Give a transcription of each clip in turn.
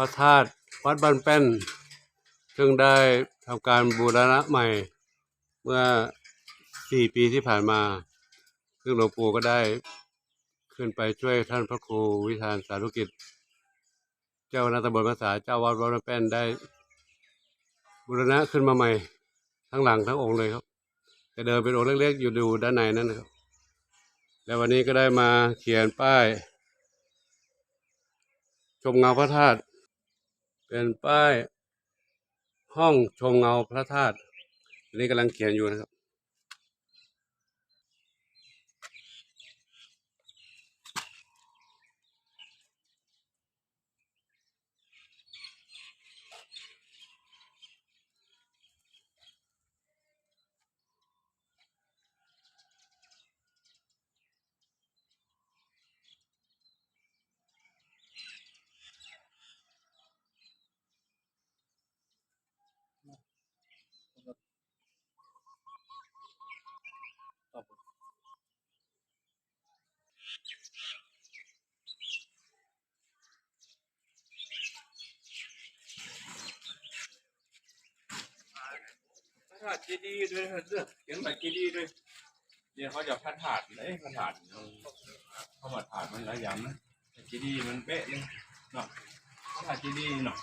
ระธาตุวัดบ้านแป้น ซึ่งได้ทำการบูรณะใหม่เมื่อสี่ปีที่ผ่านมา ซึ่งหลวงปู่ก็ได้ขึ้นไปช่วยท่านพระครูวิธานสาธุกิจ เจ้าคณะตำบลภาษาเจ้าวัดวัดบ้านแป้นได้บูรณะขึ้นมาใหม่ ทั้งหลังทั้งองค์เลยครับ แต่เดิมเป็นองค์เล็กๆ อยู่ดูด้านในนั่นนะครับ แล้ววันนี้ก็ได้มาเขียนป้าย ชมเงาพระธาตุ เป็นป้ายห้องชมเงาพระธาตุอันนี้กำลังเขียนอยู่นะครับ ธาตุเจดีย์ด้วยเรื่องเขียนแบบเจดีย์ด้วยเดี๋ยวเขาจะพัดถาดเลยพัดถาดเขามาถาดมันหลายอย่างนะแต่เจดีย์มันเป๊ะเลยเนาะพระธาตุเจดีย์เนาะ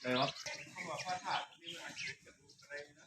อะไรวะเขาบอกพระธาตุนี่อาชีพกับอะไรนะ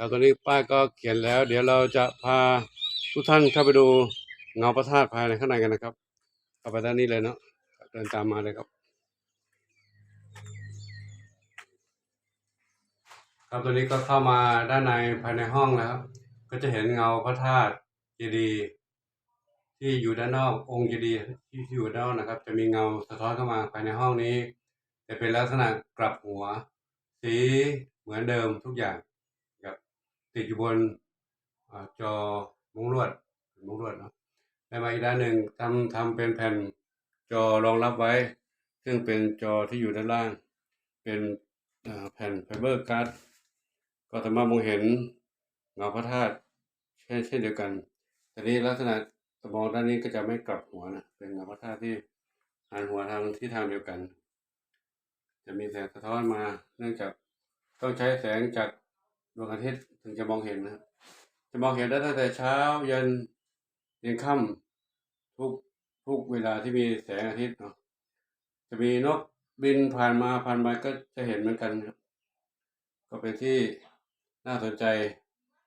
ครับตอนนี้ป้ายก็เขียนแล้ว เดี๋ยวเราจะพาทุกท่านเข้าไปดูเงาพระธาตุภายในข้างในกันนะครับเข้าไปด้านนี้เลยเนาะเดินตามมาเลยครับ ครับตอนนี้ก็เข้ามาด้านในภายในห้องแล้วครับ ก็จะเห็นเงาพระธาตุเจดีย์ที่อยู่ด้านนอกองค์เจดีย์ที่อยู่ด้านนอกนะครับ จะมีเงาสะท้อนเข้ามาภายในห้องนี้ จะเป็นลักษณะกลับหัว สีเหมือนเดิมทุกอย่าง ติดอยู่บนอจอมุ้งลวดมุ้งลวดเนาะแล้วมาอีกด้านหนึ่งทำทำเป็นแผ่นจอรองรับไว้ ซึ่งเป็นจอที่อยู่ด้านล่าง เป็นแผ่นไฟเบอร์การ์ดก็สามารถมองเห็นเงาพระธาตุเช่นเช่นเดียวกันแต่นี้ลักษณะสมองด้านนี้ก็จะไม่กลับหัวนะเป็นเงาพระธาตุที่หันหัวทางที่ทางเดียวกัน จะมีแสงสะท้อนมา เนื่องจากต้องใช้แสงจาก ดวงอาทิตย์ถึงจะมองเห็นนะครับจะมองเห็นได้ตั้งแต่เช้ายันเย็นค่ำทุกทุกเวลาที่มีแสงอาทิตย์เนาะจะมีนกบินผ่านมาผ่านไปก็จะเห็นเหมือนกันครับ ก็เป็นที่น่าสนใจ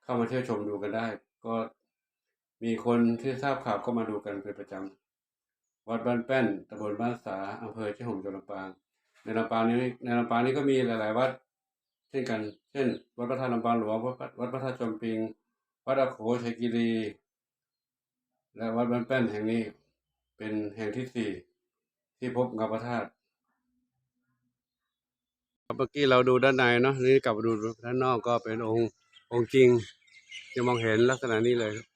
เข้ามาเที่ยวชมดูกันได้ ก็มีคนที่ทราบข่าวก็มาดูกันเป็นประจำวัดบ้านแป้นตำบลบ้านสาอำเภอเชียงหงจังหวัดลำปาง ในลำปางนี้ในลำปางนี้ก็มีหลาย ๆ วัด เช่นกัน เช่น วัดพระธาตุลำปางหลวงวัดพระธาตุจอมปิง วัดอาโขชัยกิรี และวัดบ้านแป้นแห่งนี้เป็นแห่งที่สี่ที่พบเงาพระธาตุเมื่อกี้เราดูด้านในเนาะนี่กลับมาดูด้านนอกก็เป็นองค์องค์จริงจะมองเห็นลักษณะนี้เลยครับ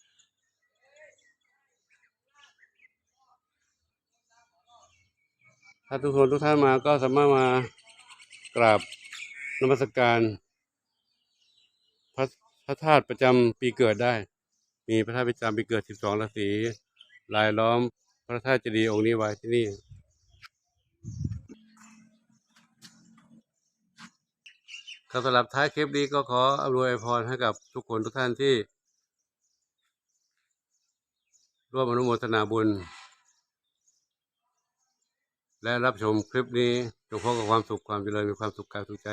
ถ้าทุกคนทุกท่านมาก็สามารถมากราบ นมัสการพระพระธาตุประจำปีเกิดได้ มีพระธาตุประจำปีเกิด 12 ราศีลายล้อมพระธาตุเจดีย์องค์นี้ไว้ที่นี่ ครับสำหรับท้ายคลิปนี้ก็ขออำนวยพรให้กับทุกคนทุกท่านที่ ร่วมอนุโมทนาบุญ และรับชมคลิปนี้จงพบกับความสุขความเจริญมีความสุขกายสุขใจ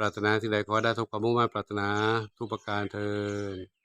ปรารถนาสิ่งใดขอได้ทุกความมุ่งมั่นปรารถนาทุกประการเทิน